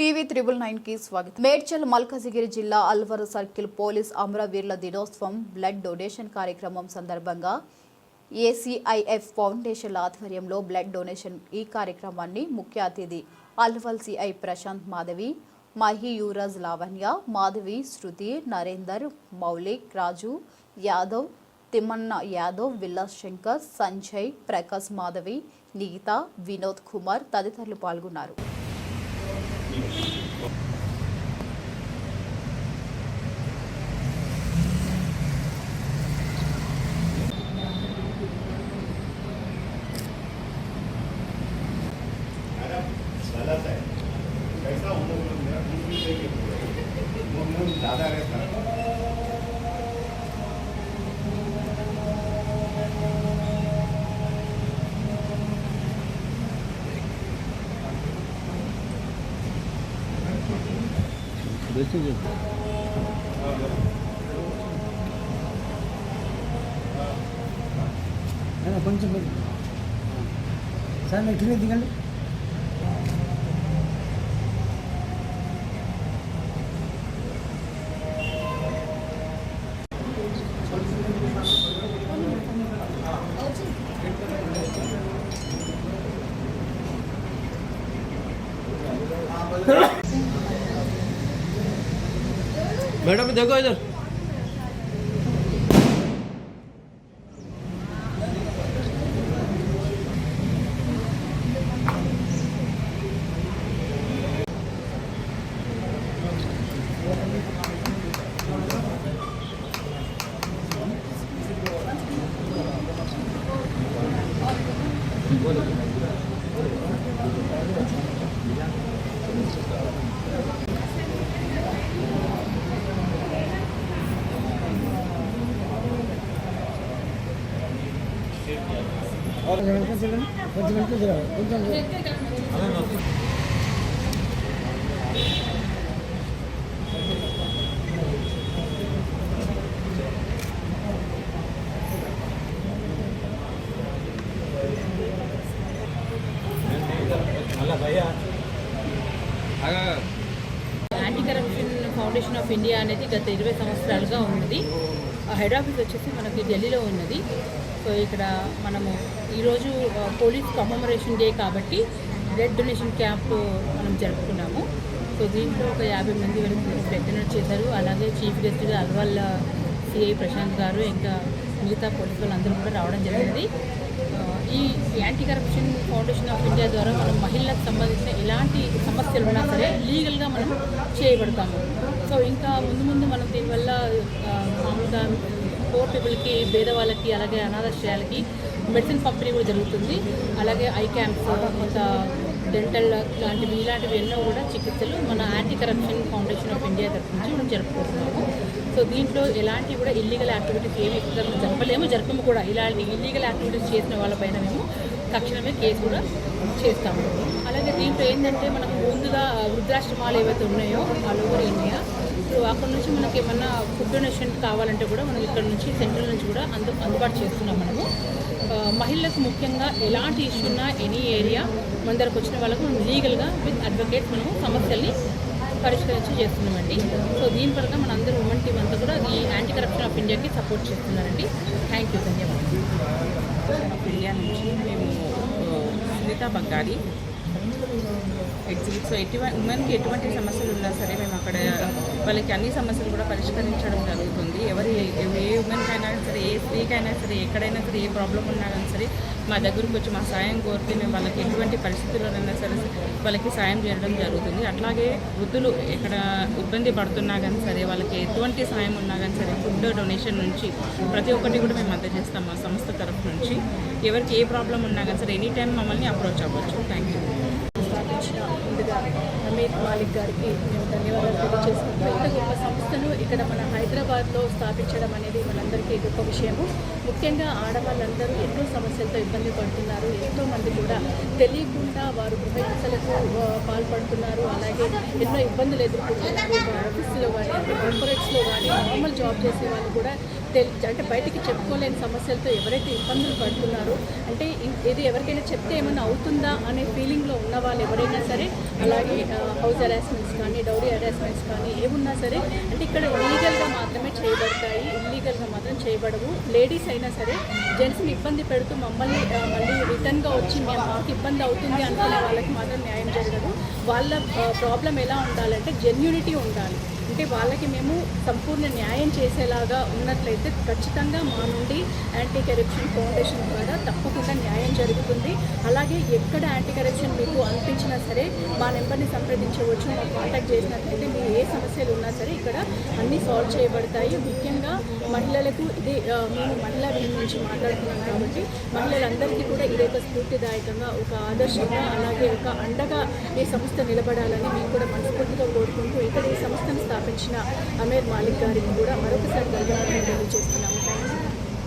TV triple నైన్కి స్వాగతం. మేడ్చల్ మల్కజిగిరి జిల్లా అల్వర్ సర్కిల్ పోలీస్ అమరవీరుల దినోత్సవం బ్లడ్ డొనేషన్ కార్యక్రమం సందర్భంగా ఏసీఐఎఫ్ ఫౌండేషన్ ఆధ్వర్యంలో బ్లడ్ డొనేషన్ ఈ కార్యక్రమాన్ని ముఖ్య అతిథి అల్వల్ సిఐ ప్రశాంత్ మాధవి మహి యువరాజ్ లావణ్య మాధవి శృతి నరేందర్ మౌలిక్ రాజు యాదవ్ తిమ్మన్న యాదవ్ విలాస్ శంకర్ సంజయ్ ప్రకాశ్ మాధవి నీత వినోద్ కుమార్ తదితరులు పాల్గొన్నారు. गलत है कैसा उन लोगों ने मेरा कुछ भी देखिए वो मुंह ज़्यादा रहता है అలా కొంచెం కొంచెం. సార్ మీరు ఇట్లనే దిగండి मैडम देखो इधर Anti corruption foundation of India అనేది గత ఇరవై సంవత్సరాలుగా ఉన్నది. ఆ హెడ్ ఆఫీస్ వచ్చేసి మనకి ఢిల్లీలో ఉన్నది. సో ఇక్కడ మనము ఈరోజు పోలీస్ కమమరేషన్ డే కాబట్టి బ్లడ్ డొనేషన్ క్యాంప్ మనం జరుపుకున్నాము. సో దీంట్లో ఒక యాభై మంది వరకు అటెండ్ చేశారు. అలాగే చీఫ్ గెస్ట్గా అల్వాల్ సిఐ ప్రశాంత్ గారు ఇంకా మిగతా పోలీస్ వాళ్ళందరూ కూడా రావడం జరిగింది. ఈ anti corruption foundation of India ద్వారా మనం మహిళలకు సంబంధించిన ఎలాంటి సమస్యలు ఉన్నా సరే లీగల్గా మనం చేయబడతాము. సో ఇంకా ముందు ముందు మనం దీనివల్ల మామూలుగా పూర్ పీపుల్కి పేదవాళ్ళకి అలాగే అనాథాశ్రయాలకి మెడిసిన్ పంపిణీ కూడా జరుగుతుంది. అలాగే ఐ క్యాంప్స్ ఇంకా డెంటల్ లాంటివి ఇలాంటివి ఎన్నో కూడా చికిత్సలు మన anti corruption foundation of India తరఫు నుంచి మనం జరుపుకుంటున్నాము. సో దీంట్లో ఎలాంటి కూడా ఇల్లీగల్ యాక్టివిటీస్ ఏమి జరప- జరపలేము. జరపము కూడా. ఇలాంటి ఇల్లీగల్ యాక్టివిటీస్ చేసిన వాళ్ళపైన మేము తక్షణమే కేసు కూడా చేస్తాము. అయితే దీంట్లో ఏంటంటే మనకు ముందుగా వృద్ధాశ్రమాలు ఏవైతే ఉన్నాయో ఆల్ ఓవర్ ఇండియా సో అక్కడ నుంచి మనకి ఏమన్నా ఫుడ్ డొనేషన్ కావాలంటే కూడా మనం ఇక్కడ నుంచి సెంట్రల్ నుంచి కూడా అందు అందుబాటు చేస్తున్నాం మనము. మహిళలకు ముఖ్యంగా ఎలాంటి ఇష్యూ ఉన్నా ఎనీ ఏరియా మన దగ్గరకు వచ్చిన వాళ్ళకు మనం లీగల్గా విత్ అడ్వకేట్ మనము సమస్యల్ని పరిష్కరించి చేస్తున్నామండి. సో దీని పరంగా మన అందరూ ఉమెన్ టీం అంతా కూడా ఈ యాంటీ కరప్షన్ ఆఫ్ ఇండియాకి సపోర్ట్ చేస్తున్నారండి. థ్యాంక్ యూ ధన్యవాదాలు. ఇండియా నుంచి మేము సునీత బంగారి ఎగ్జిబిట్ సో ఎటువంటి ఉమెన్కి ఎటువంటి సమస్యలు ఉన్నా సరే మేము అక్కడ వాళ్ళకి అన్ని సమస్యలు కూడా పరిష్కరించడం జరుగుతుంది. ఎవరి ఏ ఉమెన్కైనా సరే ఏ స్త్రీకైనా సరే ఎక్కడైనా సరే ఏ ప్రాబ్లం ఉన్నా కానీ సరే మా దగ్గరకు వచ్చి మా సాయం కోరితే మేము వాళ్ళకి ఎటువంటి పరిస్థితుల్లోనైనా సరే వాళ్ళకి సాయం చేయడం జరుగుతుంది. అట్లాగే వృద్ధులు ఎక్కడ ఇబ్బంది పడుతున్నా కానీ సరే వాళ్ళకి ఎటువంటి సాయం ఉన్నా కానీ సరే ఫుడ్ డొనేషన్ నుంచి ప్రతి ఒక్కటి కూడా మేము అందజేస్తాం మా సంస్థ తరఫు నుంచి. ఎవరికి ఏ ప్రాబ్లం ఉన్నా కానీ సరే ఎనీ టైం మమ్మల్ని అప్రోచ్ అవ్వచ్చు. థ్యాంక్ యూ స్థాపించిన ముందుగా అమీర్ మాలిక్ గారికి మేము ధన్యవాదాలు తెలియజేస్తున్నాం ఇంత గొప్ప సంస్థను ఇక్కడ మన హైదరాబాద్లో స్థాపించడం అనేది మనందరికీ గొప్ప విషయము. ముఖ్యంగా ఆడవాళ్ళందరూ ఎన్నో సమస్యలతో ఇబ్బంది పడుతున్నారు. ఎంతోమంది కూడా తెలియకుండా వారు గృహ హింసలకు పాల్పడుతున్నారు. అలాగే ఎన్నో ఇబ్బందులు ఎదుర్కొంటున్నారు. ఆఫీసులో కానీ కార్పొరేట్స్లో కానీ నార్మల్ జాబ్ చేసే వాళ్ళు కూడా తెల్ అంటే బయటికి చెప్పుకోలేని సమస్యలతో ఎవరైతే ఇబ్బందులు పడుతున్నారో అంటే ఇది ఎవరికైనా చెప్తే ఏమైనా అవుతుందా అనే ఫీలింగ్లో ఉన్న వాళ్ళు ఎవరైనా సరే అలాగే హౌస్ హెరాస్మెంట్స్ కానీ డౌరీ హెరాస్మెంట్స్ కానీ ఏమున్నా సరే అంటే ఇక్కడ ఇల్లీగల్గా మాత్రమే చేయబడతాయి. ఇల్లీగల్గా మాత్రం చేయబడవు. లేడీస్ అయినా సరే జెంట్స్ని ఇబ్బంది పెడుతూ మమ్మల్ని మళ్ళీ రిటర్న్గా వచ్చి మాకు ఇబ్బంది అవుతుంది అనుకునే వాళ్ళకి మాత్రం న్యాయం జరగదు. వాళ్ళ ప్రాబ్లం ఎలా ఉండాలంటే జెన్యూనిటీ ఉండాలి. అంటే వాళ్ళకి మేము సంపూర్ణ న్యాయం చేసేలాగా ఉన్నట్లయితే ఖచ్చితంగా మా నుండి యాంటీ కరప్షన్ ఫౌండేషన్ ద్వారా తప్పకుండా న్యాయం జరుగుతుంది. అలాగే ఎక్కడ యాంటీ కరప్షన్ మీకు అనిపించినా సరే మా నెంబర్ని సంప్రదించవచ్చు మా కాంటాక్ట్ చేసినట్లయితే మీరు ఏ సమస్యలు ఉన్నా సరే ఇక్కడ అన్నీ సాల్వ్ చేయబడతాయి. ముఖ్యంగా మహిళలకు ఇది మేము మహిళా వింగ్ నుంచి మాట్లాడుతున్నాం కాబట్టి మహిళలందరికీ కూడా ఇది ఒక స్ఫూర్తిదాయకంగా ఒక ఆదర్శంగా అలాగే ఒక అండగా ఈ సంస్థ నిలబడాలని మేము కూడా మనస్ఫూర్తిగా కోరుకుంటూ ఇక్కడ ఈ సంస్థను స్థాపించిన అమీర్ మాలిక్ గారికి కూడా మరొకసారి ధన్యవాదాలు తెలియజేస్తున్నాము. Thank you